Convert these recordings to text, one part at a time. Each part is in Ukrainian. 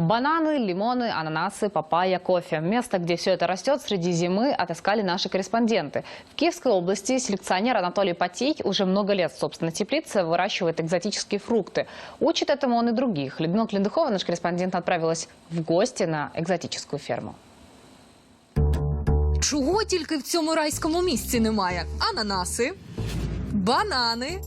Бананы, лимоны, ананасы, папайя, кофе. Место, где все это растет среди зимы, отыскали наши корреспонденты. В Киевской области селекционер Анатолий Потей уже много лет в собственной теплице выращивает экзотические фрукты. Учит этому он и других. Людмила Клендухова, наш корреспондент, отправилась в гости на экзотическую ферму. Чого тільки в цьому райському місці немає? Ананаси, банани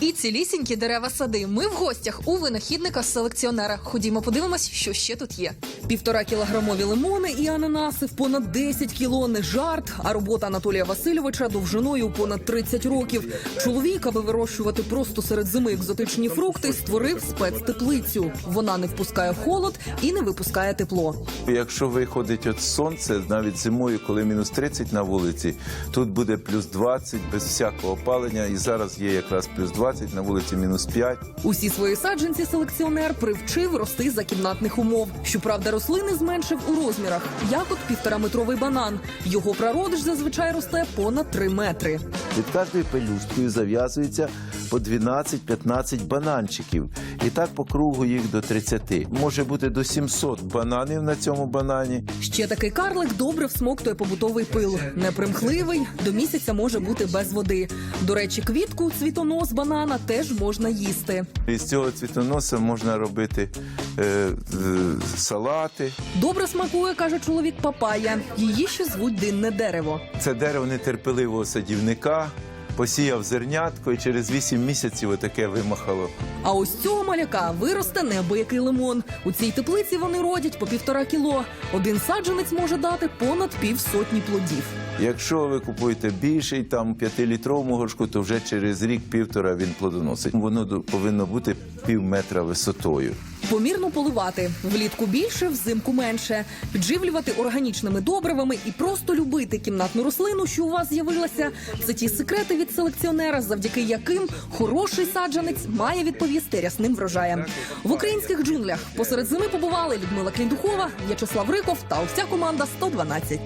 і цілісінькі дерева сади. Ми в гостях у винахідника селекціонера. Ходімо, подивимось, що ще тут є. Півтора кілограмові лимони і ананаси в понад 10 кіло не жарт. А робота Анатолія Васильовича довжиною понад 30 років. Чоловік, аби вирощувати просто серед зими екзотичні фрукти, створив спецтеплицю. Вона не впускає холод і не випускає тепло. Якщо виходить от сонце, навіть зимою, коли мінус 30 на вулиці, тут буде плюс 20 без всякого опалення. І зараз є якраз плюс 20, на вулиці мінус 5. Усі свої саджанці селекціонер привчив рости за кімнатних умов. Щоправда, рослини зменшив у розмірах, як от півтораметровий банан. Його прародиш зазвичай росте понад 3 метри. Від кожної пелюсткою зав'язується по 12-15 бананчиків. І так по кругу їх до 30. Може бути до 700 бананів на цьому банані. Ще такий карлик добре всмоктує побутовий пил. Непримхливий, до місяця може бути без води. До речі, квітку цвітонос банана теж можна їсти. Із цього цвітоноса можна робити е, е, салати. Добре смакує, каже чоловік папая. Її ще звуть динне дерево. Це дерево нетерпеливого садівника. Посіяв зернятко і через 8 місяців отаке вимахало. А ось цього маляка виросте неабиякий лимон. У цій теплиці вони родять по півтора кіло. Один саджанець може дати понад півсотні плодів. Якщо ви купуєте більший, там 5-літрову горшку, то вже через рік-півтора він плодоносить. Воно повинно бути пів метра висотою. Помірно поливати влітку більше, взимку менше, підживлювати органічними добривами і просто любити кімнатну рослину, що у вас з'явилася. Це ті секрети від селекціонера, завдяки яким хороший саджанець має відповісти рясним врожаям. В українських джунглях посеред зими побували Людмила Кліндухова, В'ячеслав Риков та вся команда 112.